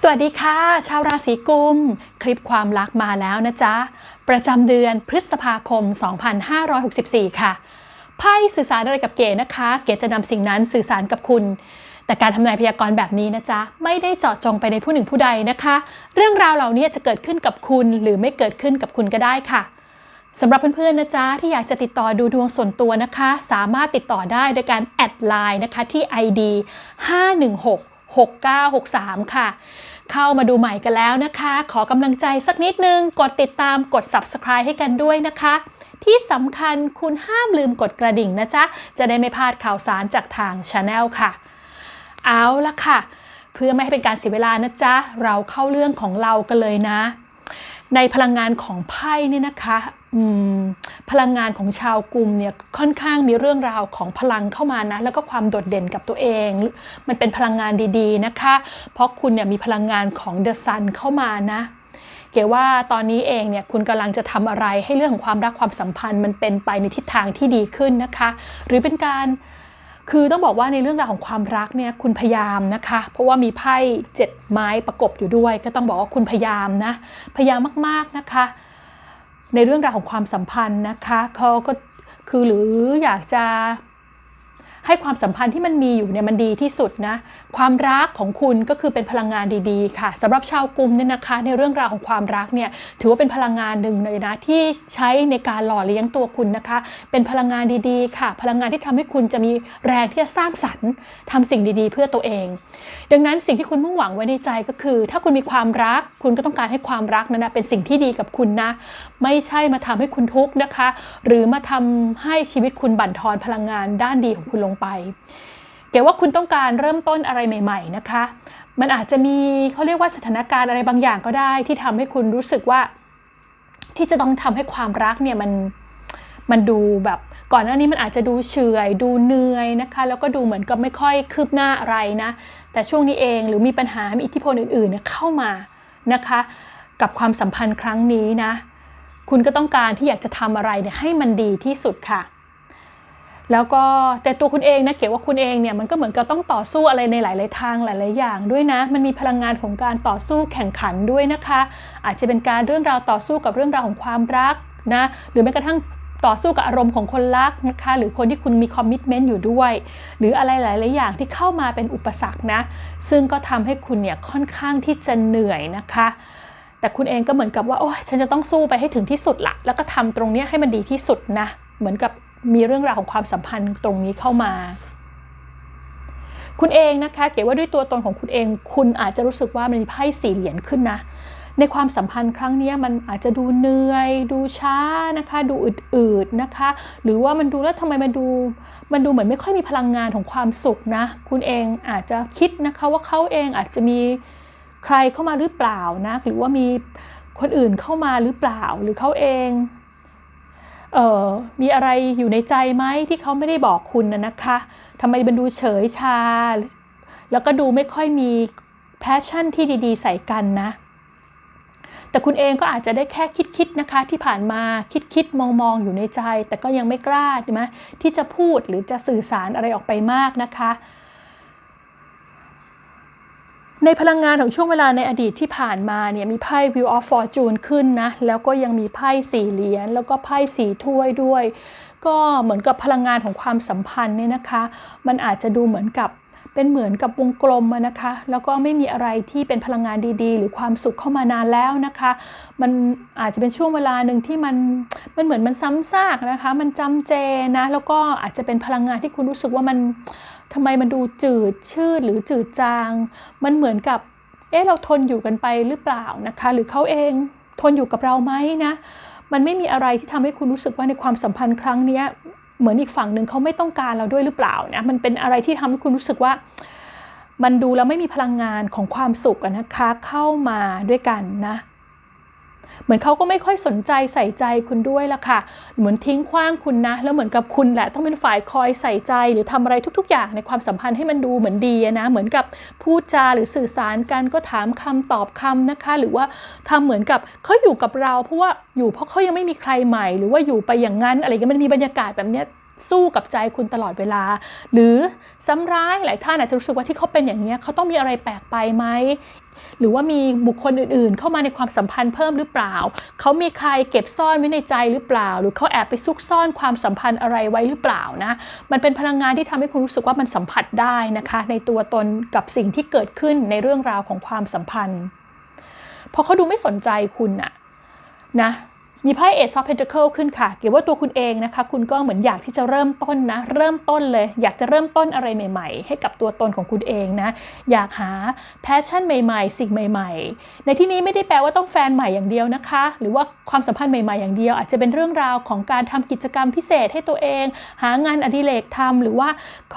สวัสดีค่ะ ชาวราศีกุม คลิปความรักมาแล้วนะจ๊ะ ประจำเดือนพฤษภาคม 2564 ค่ะ ไพ่สื่อสารอะไรกับเก๋นะคะ เก๋จะนำสิ่งนั้นสื่อสารกับคุณ แต่การทำนายพยากรณ์แบบนี้นะจ๊ะ ไม่ได้เจาะจงไปในผู้หนึ่งผู้ใดนะคะ เรื่องราวเหล่านี้จะเกิดขึ้นกับคุณหรือไม่เกิดขึ้นกับคุณก็ได้ค่ะสำหรับเพื่อนๆนะจ๊ะ ที่อยากจะติดต่อดูดวงส่วนตัวนะคะ สามารถติดต่อได้โดยการแอดไลน์นะคะที่ ID 516 6963 ค่ะ เข้ามาดูใหม่กันแล้วนะคะ ขอกำลังใจสักนิดนึง กดติดตามกด Subscribe ให้กันด้วยนะคะ ที่สำคัญคุณห้ามลืมกดกระดิ่งนะจ๊ะ จะได้ไม่พลาดข่าวสารจากทาง Channel ค่ะ เอาละค่ะ เพื่อไม่ให้เป็นการเสียเวลานะจ๊ะ เราเข้าเรื่องของเรากันเลยนะ ในพลังงานของไพ่เนี่ยนะคะ พลังงานของชาวกลุ่มเนี่ยค่อนข้างมีเรื่องราวของพลังเข้ามานะแล้วก็ความโดดเด่นกับตัวเอง มันเป็นพลังงานดีๆนะคะ เพราะคุณเนี่ยมีพลังงานของเดอะซันเข้ามานะเก๋ว่าตอนนี้เองเนี่ยคุณกำลังจะทำอะไรให้เรื่องของความรักความสัมพันธ์ มันเป็นไปในทิศทางที่ดีขึ้นนะคะ หรือเป็นการคือต้องบอกว่าในเรื่องราวของความรักเนี่ยคุณพยายามนะคะ เพราะว่ามีไพ่เจ็ดไม้ประกบอยู่ด้วย ก็ต้องบอกว่าคุณพยายามนะพยายามมากๆนะคะ ในเรื่องราวของความสัมพันธ์นะคะเขาก็คือหรืออยากจะ ให้ความสัมพันธ์ที่มันมีอยู่เนี่ยมันดีที่สุดนะ ความรักของคุณก็คือเป็นพลังงานดีๆ ค่ะสำหรับชาวกลุ่มเนี่ยนะคะ ในเรื่องราวของความรักเนี่ยถือว่าเป็นพลังงานหนึ่งเลยนะที่ใช้ในการหล่อเลี้ยงตัวคุณนะคะ เป็นพลังงานดีๆ ค่ะ พลังงานที่ทำให้คุณจะมีแรงที่จะสร้างสรรค์ทำสิ่งดีๆ เพื่อตัวเอง ดังนั้นสิ่งที่คุณมุ่งหวังไว้ในใจก็คือ ถ้าคุณมีความรักคุณก็ต้องการให้ความรักนั้นเป็นสิ่งที่ดีกับคุณนะ ไม่ใช่มาทำให้คุณทุกข์นะคะ หรือมาทำให้ชีวิตคุณบั่นทอนพลังงานด้านดีของคุณลงไปเก๋ว่าคุณต้องการเริ่มต้นอะไรใหม่ ๆ นะคะ มันอาจจะมีเขาเรียกว่าสถานการณ์อะไรบางอย่างก็ได้ ที่ทำให้คุณรู้สึกว่า ที่จะต้องทำให้ความรักเนี่ยมันมันดูแบบก่อนหน้านี้มันอาจจะดูเฉยดูเหนื่อยนะคะ แล้วก็ดูเหมือนกับไม่ค่อยคืบหน้าอะไรนะ แต่ช่วงนี้เองหรือมีปัญหามีอิทธิพลอื่นๆเนี่ยเข้ามานะคะ กับความสัมพันธ์ครั้งนี้นะ คุณก็ต้องการที่อยากจะทำอะไรเนี่ยให้มันดีที่สุดค่ะ แล้วก็แต่ตัวคุณเองนะเกี่ยวว่าคุณเองเนี่ยมันก็เหมือนกับต้องต่อสู้อะไรในหลาย ๆ ทางหลาย ๆ อย่างด้วยนะ มันมีพลังงานของการต่อสู้แข่งขันด้วยนะคะ อาจจะเป็นการเรื่องราวต่อสู้กับเรื่องราวของความรักนะหรือแม้กระทั่งต่อสู้กับอารมณ์ของคนรักนะคะหรือคนที่คุณมีคอมมิชเมนต์อยู่ด้วย หรืออะไรหลาย ๆ อย่างที่เข้ามาเป็นอุปสรรคนะ ซึ่งก็ทำให้คุณเนี่ยค่อนข้างที่จะเหนื่อยนะคะ แต่คุณเองก็เหมือนกับว่าโอ้ฉันจะต้องสู้ไปให้ถึงที่สุดละแล้วก็ทำตรงนี้ให้มันดีที่สุดนะเหมือนกับ มีเรื่องราวของความสัมพันธ์ตรงนี้เข้ามา คุณเองนะคะ เก๋ว่าด้วยตัวตนของคุณเอง คุณอาจจะรู้สึกว่ามันมีไพ่สี่เหรียญขึ้นนะในความสัมพันธ์ครั้งนี้มันอาจจะดูเหนื่อย ดูช้านะคะ ดูอืดๆนะคะ หรือว่ามันดูแล้วทำไมมันดู มันดูเหมือนไม่ค่อยมีพลังงานของความสุขนะ คุณเองอาจจะคิดนะคะว่าเขาเองอาจจะมีใครเข้ามาหรือเปล่านะ หรือว่ามีคนอื่นเข้ามาหรือเปล่า หรือเขาเอง เออมีอะไรอยู่ในใจไหมที่เขาไม่ได้บอกคุณนะนะคะทำไมมันดูเฉยชา แล้วก็ดูไม่ค่อยมีแพชชั่นที่ดีๆ ใส่กันนะ แต่คุณเองก็อาจจะได้แค่คิดๆนะคะ ที่ผ่านมาคิดๆมองๆอยู่ในใจ แต่ก็ยังไม่กล้าใช่ไหมที่จะพูดหรือจะสื่อสารอะไรออกไปมากนะคะ ในพลังงานของช่วงเวลาในอดีตที่ผ่านมาเนี่ยมีไพ่ Wheel of Fortune ขึ้นนะ แล้วก็ยังมีไพ่สี่เหรียญแล้วก็ไพ่สี่ถ้วยด้วย ก็เหมือนกับพลังงานของความสัมพันธ์เนี่ยนะคะ มันอาจจะดูเหมือนกับเป็นเหมือนกับวงกลมนะคะ แล้วก็ไม่มีอะไรที่เป็นพลังงานดีๆ หรือความสุขเข้ามานานแล้วนะคะ มันอาจจะเป็นช่วงเวลาหนึ่งที่มันมันเหมือนมันซ้ำซากนะคะ มันจำเจนะ แล้วก็อาจจะเป็นพลังงานที่คุณรู้สึกว่ามัน ทำไมมันดูจืดชืดหรือจืดจาง มันเหมือนกับ เอ๊ะ เราทนอยู่กันไปหรือเปล่านะคะ หรือเขาเองทนอยู่กับเราไหมนะ มันไม่มีอะไรที่ทำให้คุณรู้สึกว่าในความสัมพันธ์ครั้งนี้เหมือนอีกฝั่งหนึ่งเขาไม่ต้องการเราด้วยหรือเปล่านะ มันเป็นอะไรที่ทำให้คุณรู้สึกว่า มันดูแล้วไม่มีพลังงานของความสุขนะคะเข้ามาด้วยกันนะ เหมือนเขาก็ไม่ค่อยสนใจใส่ใจคุณด้วยละค่ะ เหมือนทิ้งขว้างคุณนะ แล้วเหมือนกับคุณแหละต้องเป็นฝ่ายคอยใส่ใจหรือทำอะไรทุก ๆ อย่างในความสัมพันธ์ให้มันดูเหมือนดีนะ เหมือนกับพูดจาหรือสื่อสารกันก็ถามคำตอบคำนะคะ หรือว่าทำเหมือนกับเขาอยู่กับเรา เพราะว่าอยู่เพราะเขายังไม่มีใครใหม่ หรือว่าอยู่ไปอย่างนั้นอะไรก็มันมีบรรยากาศแบบนี้ สู้กับใจคุณตลอดเวลา หรือซ้ำร้ายหลายท่านอาจจะรู้สึกว่าที่เขาเป็นอย่างนี้เขาต้องมีอะไรแปลกไปไหมหรือว่ามีบุคคลอื่นๆ เข้ามาในความสัมพันธ์เพิ่มหรือเปล่า เขามีใครเก็บซ่อนไว้ในใจหรือเปล่า หรือเขาแอบไปซุกซ่อนความสัมพันธ์อะไรไว้หรือเปล่านะ มันเป็นพลังงานที่ทำให้คุณรู้สึกว่ามันสัมผัสได้นะคะ ในตัวตนกับสิ่งที่เกิดขึ้นในเรื่องราวของความสัมพันธ์ พอเขาดูไม่สนใจคุณอะนะ มีไพ่เอซอฟเพนเ c ิลขึ้นค่ะ เกี่ยวว่าตัวคุณเองนะคะ คุณก็เหมือนอยากที่จะเริ่มต้นนะ เริ่มต้นเลย อยากจะเริ่มต้นอะไรใหม่ ๆ ให้กับตัวตนของคุณเองนะ อยากหาแพชชั่นใหม่ ๆ สิ่งใหม่ ๆ ในที่นี้ไม่ได้แปลว่าต้องแฟนใหม่อย่างเดียวนะคะ หรือว่าความสัมพันธ์ใหม่ ๆ อย่างเดียว อาจจะเป็นเรื่องราวของการทำกิจกรรมพิเศษให้ตัวเอง หางานอดิเรกทำหรือว่า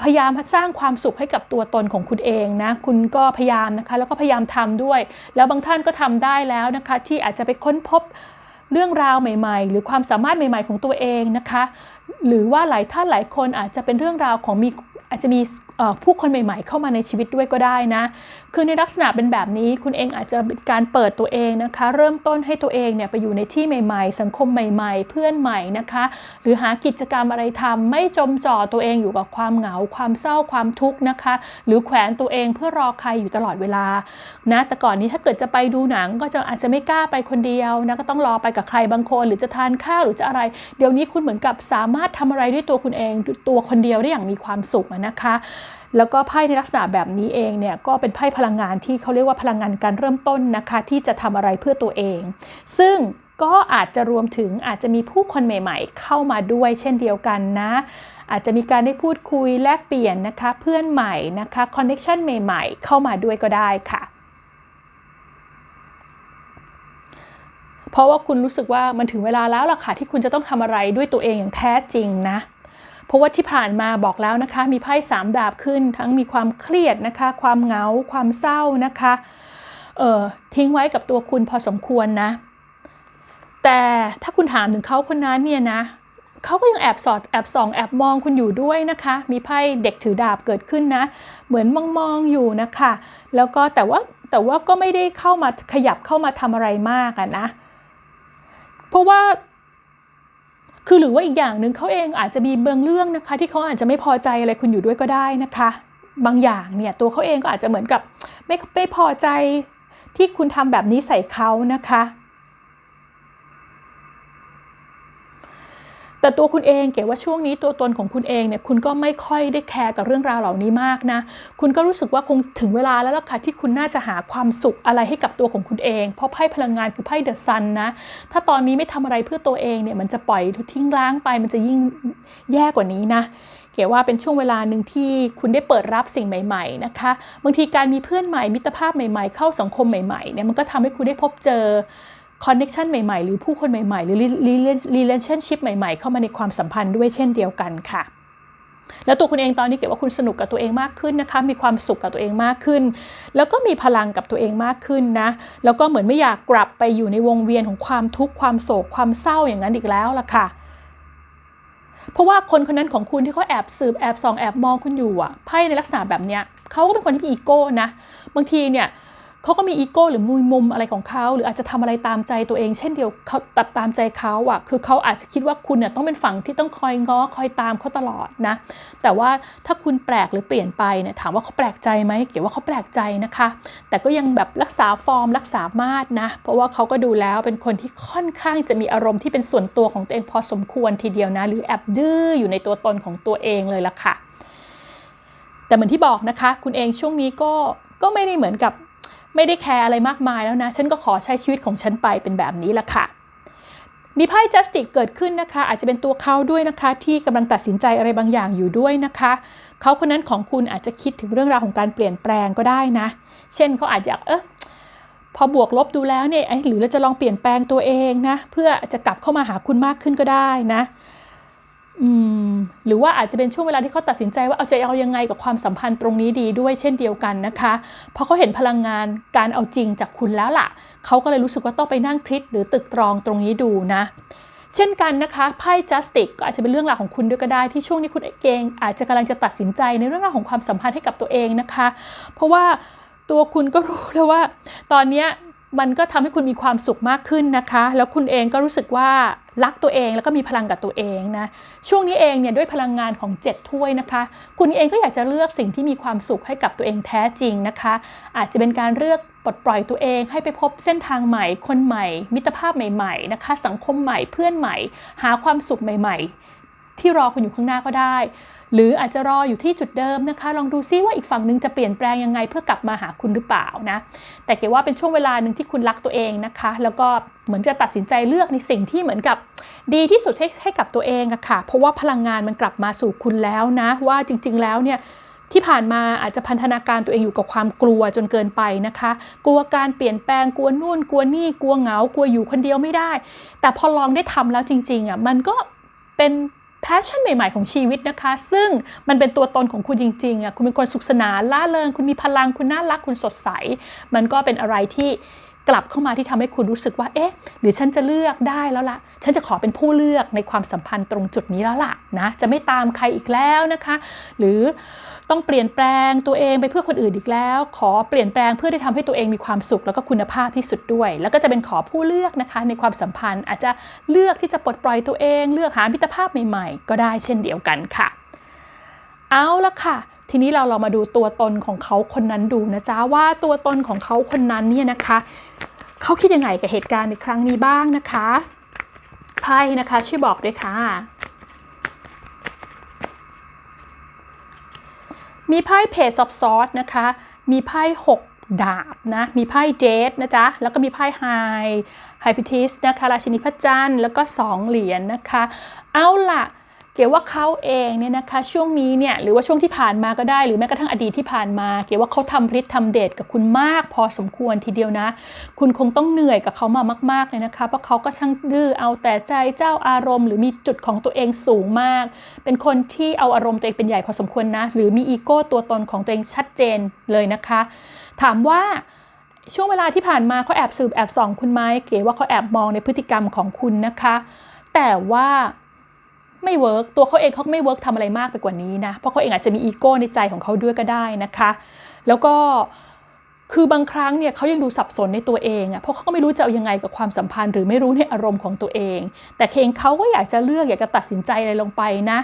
พยายามสร้างความสุขให้กับตัวตนของคุณเองนะ คุณก็พยายามนะคะ แล้วก็พยายามทำด้วย แล้วบางท่านก็ทำได้แล้วนะคะ ที่อาจจะไปค้นพบ เรื่องราวใหม่ ๆ หรือความสามารถใหม่ ๆ ของตัวเองนะคะ หรือว่าหลายท่านหลายคนอาจจะเป็นเรื่องราวของมีอาจจะมี ผู้คนใหม่ ๆ เข้ามาในชีวิตด้วยก็ได้นะ คือในลักษณะเป็นแบบนี้คุณเองอาจจะเป็นการเปิดตัวเองนะคะ เริ่มต้นให้ตัวเองเนี่ยไปอยู่ในที่ใหม่ ๆ สังคมใหม่ ๆ เพื่อนใหม่นะคะ หรือหากิจกรรมอะไรทำไม่จมจ่อตัวเองอยู่กับความเหงา ความเศร้าความทุกข์นะคะ หรือแขวนตัวเองเพื่อรอใครอยู่ตลอดเวลานะแต่ก่อนนี้ถ้าเกิดจะไปดูหนังก็จะอาจจะไม่กล้าไปคนเดียวนะก็ต้องรอไปกับใครบางคน หรือจะทานข้าวหรือจะอะไร เดี๋ยวนี้คุณเหมือนกับสามารถทำอะไรด้วยตัวคุณเองตัวคนเดียวได้อย่างมีความสุขนะคะ แล้วก็ไพ่ในลักษณะแบบนี้เองเนี่ยก็เป็นไพ่พลังงานที่เขาเรียกว่าพลังงานการเริ่มต้นนะคะ ที่จะทำอะไรเพื่อตัวเอง ซึ่งก็อาจจะรวมถึงอาจจะมีผู้คนใหม่ ๆ เข้ามาด้วยเช่นเดียวกันนะ อาจจะมีการได้พูดคุยแลกเปลี่ยนนะคะ เพื่อนใหม่นะคะคอนเน็ชันใหม่ ๆ เข้ามาด้วยก็ได้ค่ะเพราะว่าคุณรู้สึกว่ามันถึงเวลาแล้วล่ะค่ะที่คุณจะต้องทำอะไรด้วยตัวเองอย่างแท้จริงนะ เพราะว่าที่ผ่านมาบอกแล้วนะคะ มีไพ่สามดาบขึ้น ทั้งมีความเครียดนะคะ ความเหงา ความเศร้านะคะเออทิ้งไว้กับตัวคุณพอสมควรนะ แต่ถ้าคุณถามถึงเขาคนนั้นเนี่ยนะเขาก็ยังแอบสอดแอบส่องแอบมองคุณอยู่ด้วยนะคะ มีไพ่เด็กถือดาบเกิดขึ้นนะ เหมือนมองมองอยู่นะคะ แล้วก็แต่ว่าแต่ว่าก็ไม่ได้เข้ามาขยับเข้ามาทำอะไรมากอะนะ เพราะว่า คือหรือว่าอีกอย่างหนึ่งเขาเองอาจจะมีเบืองเรื่องนะคะ ที่เขาอาจจะไม่พอใจอะไรคุณอยู่ด้วยก็ได้นะคะ บางอย่างเนี่ยตัวเขาเองก็อาจจะเหมือนกับไม่ไม่พอใจที่คุณทำแบบนี้ใส่เขานะคะ แต่ตัวคุณเองเก๋ว่าช่วงนี้ตัวตนของคุณเองเนี่ยคุณก็ไม่ค่อยได้แคร์กับเรื่องราวเหล่านี้มากนะ คุณก็รู้สึกว่าคงถึงเวลาแล้วล่ะค่ะที่คุณน่าจะหาความสุขอะไรให้กับตัวของคุณเอง เพราะไพ่พลังงานคือไพ่เดอะซันนะ ถ้าตอนนี้ไม่ทำอะไรเพื่อตัวเองเนี่ยมันจะปล่อยทิ้งร้างไป มันจะยิ่งแย่กว่านี้นะเก๋ว่าเป็นช่วงเวลาหนึ่งที่คุณได้เปิดรับสิ่งใหม่ๆนะคะบางทีการมีเพื่อนใหม่มิตรภาพใหม่ๆ เข้าสังคมใหม่ๆเนี่ยมันก็ทำให้คุณได้พบเจอ คอนเน็ชันใหม่ๆ หรือผู้คนใหม่ๆ หรือ relationship ใหม่ๆ เข้ามาในความสัมพันธ์ด้วยเช่นเดียวกันค่ะแล้วตัวคุณเองตอนนี้เก็บว่าคุณสนุกกับตัวเองมากขึ้นนะคะ มีความสุขกับตัวเองมากขึ้น แล้วก็มีพลังกับตัวเองมากขึ้นนะ แล้วก็เหมือนไม่อยากกลับไปอยู่ในวงเวียนของความทุกข์ความโศกความเศร้าอย่างนั้นอีกแล้วล่ะค่ะ เพราะว่าคนคนนั้นของคุณที่เขาแอบสืบแอบส่องแอบมองคุณอยู่อะไพ่ในลักษณะแบบเนี้ยเขาก็เป็นคนที่มีอีโก้นะ บางทีเนี่ย เขาก็มีอีโก้หรือมุมมุมอะไรของเขาหรืออาจจะทำอะไรตามใจตัวเอง เช่นเดียวเขาตัดตามใจเขาอะคือเขาอาจจะคิดว่าคุณเนี่ยต้องเป็นฝั่งที่ต้องคอยง้อคอยตามเขาตลอดนะแต่ว่าถ้าคุณแปลกหรือเปลี่ยนไปเนี่ยถามว่าเขาแปลกใจไหมเกี่ยวว่าเขาแปลกใจนะคะ แต่ก็ยังแบบรักษาฟอร์มรักษามาตรนะเพราะว่าเขาก็ดูแล้วเป็นคนที่ค่อนข้างจะมีอารมณ์ที่เป็นส่วนตัวของตัวเองพอสมควรทีเดียวนะ หรือแอบดื้ออยู่ในตัวตนของตัวเองเลยละค่ะแต่เหมือนที่บอกนะคะ คุณเองช่วงนี้ก็ก็ไม่ได้เหมือนกับ ไม่ได้แคร์อะไรมากมายแล้วนะ ฉันก็ขอใช้ชีวิตของฉันไปเป็นแบบนี้ละค่ะ มีไพ่จัสติกเกิดขึ้นนะคะ อาจจะเป็นตัวเขาด้วยนะคะ ที่กำลังตัดสินใจอะไรบางอย่างอยู่ด้วยนะคะ เขาคนนั้นของคุณอาจจะคิดถึงเรื่องราวของการเปลี่ยนแปลงก็ได้นะ เช่นเขาอาจจะเออพอบวกลบดูแล้วเนี่ยหรือเราจะลองเปลี่ยนแปลงตัวเองนะ เพื่อจะกลับเข้ามาหาคุณมากขึ้นก็ได้นะ หรือว่าอาจจะเป็นช่วงเวลาที่เขาตัดสินใจว่าเอาใจเอายังไงกับความสัมพันธ์ตรงนี้ดีด้วยเช่นเดียวกันนะคะเพราะเขาเห็นพลังงานการเอาจริงจากคุณแล้วล่ะเขาก็เลยรู้สึกว่าต้องไปนั่งคิดหรือตึกตรองตรงนี้ดูนะเช่นกันนะคะไพ่จัสติกก็อาจจะเป็นเรื่องราวของคุณด้วยก็ได้ที่ช่วงนี้คุณเองอาจจะกำลังจะตัดสินใจในเรื่องราวของความสัมพันธ์ให้กับตัวเองนะคะ เพราะว่าตัวคุณก็รู้แล้วว่า ตอนนี้ มันก็ทำให้คุณมีความสุขมากขึ้นนะคะ แล้วคุณเองก็รู้สึกว่ารักตัวเองแล้วก็มีพลังกับตัวเองนะ ช่วงนี้เองเนี่ยด้วยพลังงานของ 7 ถ้วยนะคะ คุณเองก็อยากจะเลือกสิ่งที่มีความสุขให้กับตัวเองแท้จริงนะคะ อาจจะเป็นการเลือกปลดปล่อยตัวเองให้ไปพบเส้นทางใหม่ คนใหม่ มิตรภาพใหม่ๆนะคะ สังคมใหม่ เพื่อนใหม่ หาความสุขใหม่ ๆ ที่รอคุณอยู่ข้างหน้าก็ได้ หรืออาจจะรออยู่ที่จุดเดิมนะคะ ลองดูซิว่าอีกฝั่งหนึ่งจะเปลี่ยนแปลงยังไงเพื่อกลับมาหาคุณหรือเปล่านะ แต่เก๋ว่าเป็นช่วงเวลาหนึ่งที่คุณรักตัวเองนะคะ แล้วก็เหมือนจะตัดสินใจเลือกในสิ่งที่เหมือนกับดีที่สุดให้ให้กับตัวเองอะค่ะ เพราะว่าพลังงานมันกลับมาสู่คุณแล้วนะ ว่าจริง ๆ แล้วเนี่ยที่ผ่านมาอาจจะพันธนาการตัวเองอยู่กับความกลัวจนเกินไปนะคะ กลัวการเปลี่ยนแปลงกลัวนู่นกลัวนี่กลัวเหงากลัวอยู่คนเดียวไม่ได้ แต่พอลองได้ทำแล้วจริงๆอะมันก็เป็น แพชชั่นใหม่ ๆ ของชีวิตนะคะ ซึ่งมันเป็นตัวตนของคุณจริงๆอะคุณเป็นคนสุขสนานล่าเริงคุณมีพลังคุณน่ารักคุณสดใส มันก็เป็นอะไรที่ กลับเข้ามาที่ทำให้คุณรู้สึกว่า เอ๊ะ หรือฉันจะเลือกได้แล้วล่ะ ฉันจะขอเป็นผู้เลือกในความสัมพันธ์ตรงจุดนี้แล้วล่ะนะ จะไม่ตามใครอีกแล้วนะคะ หรือต้องเปลี่ยนแปลงตัวเองไปเพื่อคนอื่นอีกแล้ว ขอเปลี่ยนแปลงเพื่อที่ทำให้ตัวเองมีความสุขแล้วก็คุณภาพที่สุดด้วย แล้วก็จะเป็นขอผู้เลือกนะคะ ในความสัมพันธ์อาจจะเลือกที่จะปลดปล่อยตัวเอง เลือกหามิตรภาพใหม่ ๆ ก็ได้เช่นเดียวกันค่ะ เอาละค่ะ ทีนี้เราเรามาดูตัวตนของเขาคนนั้นดูนะจ๊ะว่าตัวตนของเขาคนนั้นเนี่ยนะคะเขาคิดยังไงกับเหตุการณ์ในครั้งนี้บ้างนะคะไพ่นะคะช่วยบอกด้วยค่ะ มีไพ่เพจซอฟซอสนะคะ มีไพ่6ดาบนะ มีไพ่เจดนะจ๊ะ แล้วก็มีไพ่ไฮไฮพิทิสนะคะ ราชินีพระจันทร์ แล้วก็ 2 เหรียญนนะคะ เอาล่ะ เก๋ว่าเขาเองเนี่ยนะคะช่วงนี้เนี่ยหรือว่าช่วงที่ผ่านมาก็ได้ หรือแม้กระทั่งอดีตที่ผ่านมา เก๋ว่าเขาทำฤทธิ์ทำเดชกับคุณมากพอสมควรทีเดียวนะ คุณคงต้องเหนื่อยกับเขามามาก ๆเลยนะคะเพราะเขาก็ช่างดื้อเอาแต่ใจเจ้าอารมณ์ หรือมีจุดของตัวเองสูงมาก เป็นคนที่เอาอารมณ์ตัวเองเป็นใหญ่พอสมควรนะหรือมีอีโก้ตัวตนของตัวเองชัดเจนเลยนะคะ ถามว่าช่วงเวลาที่ผ่านมาเขาแอบสืบแอบส่องคุณไหมเก๋ว่าเขาแอบมองในพฤติกรรมของคุณนะคะ แต่ว่า ไม่เวิร์กตัวเขาเองเขาไม่เวิร์กทำอะไรมากไปกว่านี้นะ เพราะเขาเองอาจจะมีอีโก้ในใจของเขาด้วยก็ได้นะคะ แล้วก็คือบางครั้งเนี่ยเขายังดูสับสนในตัวเองอะ่ะเพราะเขาก็ไม่รู้จะเอายังไงกับความสัมพันธ์ หรือไม่รู้ในอารมณ์ของตัวเอง แต่เคงเขาก็อยากจะเลือกอยากจะตัดสินใจอะไรลงไปนะ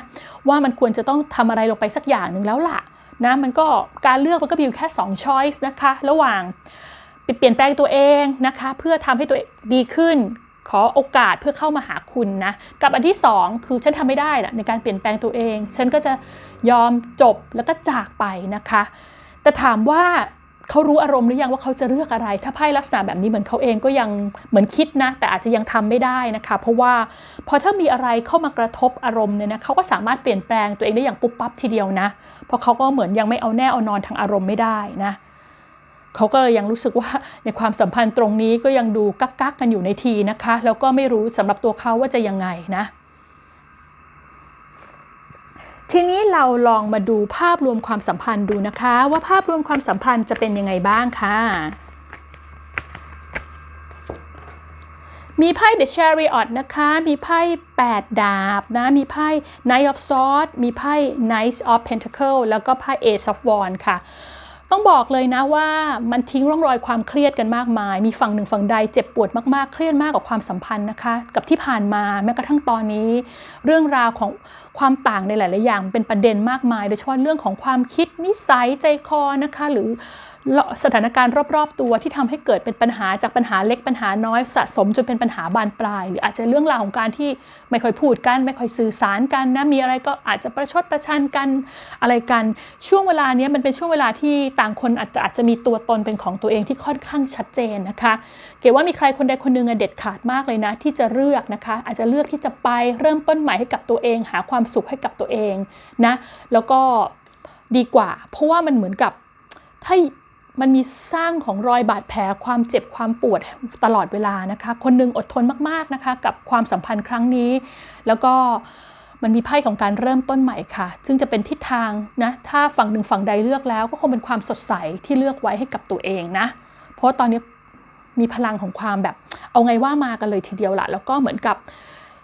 ว่ามันควรจะต้องทำอะไรลงไปสักอย่างหนึ่งแล้วล่ะนะมันก็การเลือกมันก็มีอยู่แค่2 choice นะคะ ระหว่างเปลี่ยนแปลงตัวเองนะคะ เพื่อทำให้ตัวเองดีขึ้น ขอโอกาสเพื่อเข้ามาหาคุณนะ กับอันที่ 2 คือฉันทำไม่ได้ละในการเปลี่ยนแปลงตัวเอง ฉันก็จะยอมจบแล้วก็จากไปนะคะ แต่ถามว่าเขารู้อารมณ์หรือยังว่าเขาจะเลือกอะไร ถ้าไพ่ลักษณะแบบนี้เหมือนเขาเองก็ยังเหมือนคิดนะ แต่อาจจะยังทำไม่ได้นะคะ เพราะว่าพอถ้ามีอะไรเข้ามากระทบอารมณ์เนี่ยนะเขาก็สามารถเปลี่ยนแปลงตัวเองได้อย่างปุ๊บปั๊บทีเดียวนะเพราะเขาก็เหมือนยังไม่เอาแน่เอานอนทางอารมณ์ไม่ได้นะ เขาก็เลยยังรู้สึกว่าในความสัมพันธ์ตรงนี้ก็ยังดูกักกักกันอยู่ในทีนะคะ แล้วก็ไม่รู้สำหรับตัวเขาว่าจะยังไงนะ ทีนี้เราลองมาดูภาพรวมความสัมพันธ์ดูนะคะ ว่าภาพรวมความสัมพันธ์จะเป็นยังไงบ้างค่ะมีไพ่ The Chariot นะคะ มีไพ่ 8 ดาบนะ มีไพ่ Knight of Swords มีไพ่ Knight of Pentacle แล้วก็ไพ่ Ace of Wands ค่ะ ต้องบอกเลยนะว่ามันทิ้งร่องรอยความเครียดกันมากมาย มีฝั่งหนึ่งฝั่งใดเจ็บปวดมากๆ เครียดมากกับความสัมพันธ์นะคะ กับที่ผ่านมาแม้กระทั่งตอนนี้ เรื่องราวของความต่างในหลาย ๆ อย่างเป็นประเด็นมากมาย โดยเฉพาะเรื่องของความคิดนิสัยใจคอนะคะ หรือ สถานการณ์รอบๆตัวที่ทำให้เกิดเป็นปัญหาจากปัญหาเล็กปัญหาน้อยสะสมจนเป็นปัญหาบานปลาย หรืออาจจะเรื่องราวของการที่ไม่ค่อยพูดกัน ไม่ค่อยสื่อสารกันนะมีอะไรก็อาจจะประชดประชันกันอะไรกัน ช่วงเวลานี้มันเป็นช่วงเวลาที่ต่างคนอาจจะอาจจะมีตัวตนเป็นของตัวเองที่ค่อนข้างชัดเจนนะคะ เก๋ว่ามีใครคนใดคนหนึ่งเด็ดขาดมากเลยนะ ที่จะเลือกนะคะ อาจจะเลือกที่จะไปเริ่มต้นใหม่ให้กับตัวเอง หาความสุขให้กับตัวเองนะแล้วก็ดีกว่า เพราะว่ามันเหมือนกับถ้า มันมีสร้างของรอยบาดแผลความเจ็บความปวดตลอดเวลานะคะ คนหนึงอดทนมากๆนะคะ กับความสัมพันธ์ครั้งนี้ แล้วก็มันมีไพ่ของการเริ่มต้นใหม่ค่ะ ซึ่งจะเป็นทิศทางนะ ถ้าฝั่งหนึ่งฝั่งใดเลือกแล้ว ก็คงเป็นความสดใสที่เลือกไว้ให้กับตัวเองนะ เพราะตอนนี้มีพลังของความแบบ เอาไงว่ามากันเลยทีเดียวละแล้วก็เหมือนกับ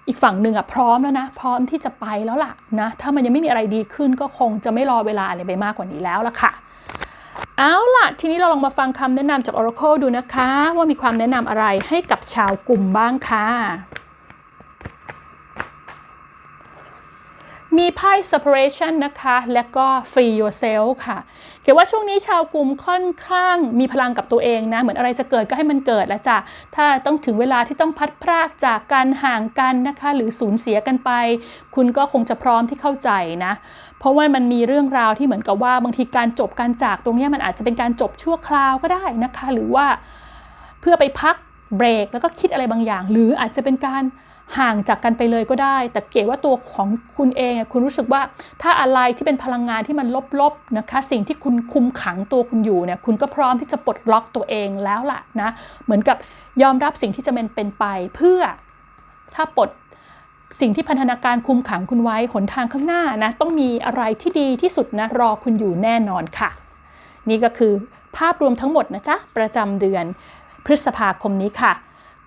อีกฝั่งหนึ่งอะพร้อมแล้วนะ พร้อมที่จะไปแล้วล่ะนะ ถ้ามันยังไม่มีอะไรดีขึ้นก็คงจะไม่รอเวลาอะไรไปมากกว่านี้แล้วล่ะค่ะ เอาล่ะ ทีนี้เราลองมาฟังคำแนะนำจาก Oracle ดูนะคะ ว่ามีความแนะนำอะไรให้กับชาวกลุ่มบ้างค่ะ มีไพ่ separation นะคะ และก็ free yourself ค่ะ เขียนว่าช่วงนี้ชาวกลุ่มค่อนข้างมีพลังกับตัวเองนะ เหมือนอะไรจะเกิดก็ให้มันเกิดแล้วจ้ะ ถ้าต้องถึงเวลาที่ต้องพัดพรากจากกันห่างกันนะคะ หรือสูญเสียกันไป คุณก็คงจะพร้อมที่เข้าใจนะ เพราะว่ามันมีเรื่องราวที่เหมือนกับว่าบางทีการจบการจากตรงนี้มันอาจจะเป็นการจบชั่วคราวก็ได้นะคะ หรือว่าเพื่อไปพักเบรกแล้วก็คิดอะไรบางอย่าง หรืออาจจะเป็นการ ห่างจากกันไปเลยก็ได้ แต่เก๋ว่าตัวของคุณเองคุณรู้สึกว่าถ้าอะไรที่เป็นพลังงานที่มันลบๆนะคะ สิ่งที่คุณคุมขังตัวคุณอยู่เนี่ยคุณก็พร้อมที่จะปลดล็อกตัวเองแล้วล่ะนะเหมือนกับยอมรับสิ่งที่จะเป็นเป็นไป เพื่อถ้าปลดสิ่งที่พันธนาการคุมขังคุณไว้หนทางข้างหน้านะต้องมีอะไรที่ดีที่สุดนะรอคุณอยู่แน่นอนค่ะ นี่ก็คือภาพรวมทั้งหมดนะจ๊ะประจำเดือนพฤษภาคมนี้ค่ะ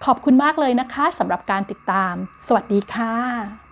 ขอบคุณมากเลยนะคะสำหรับการติดตาม สวัสดีค่ะ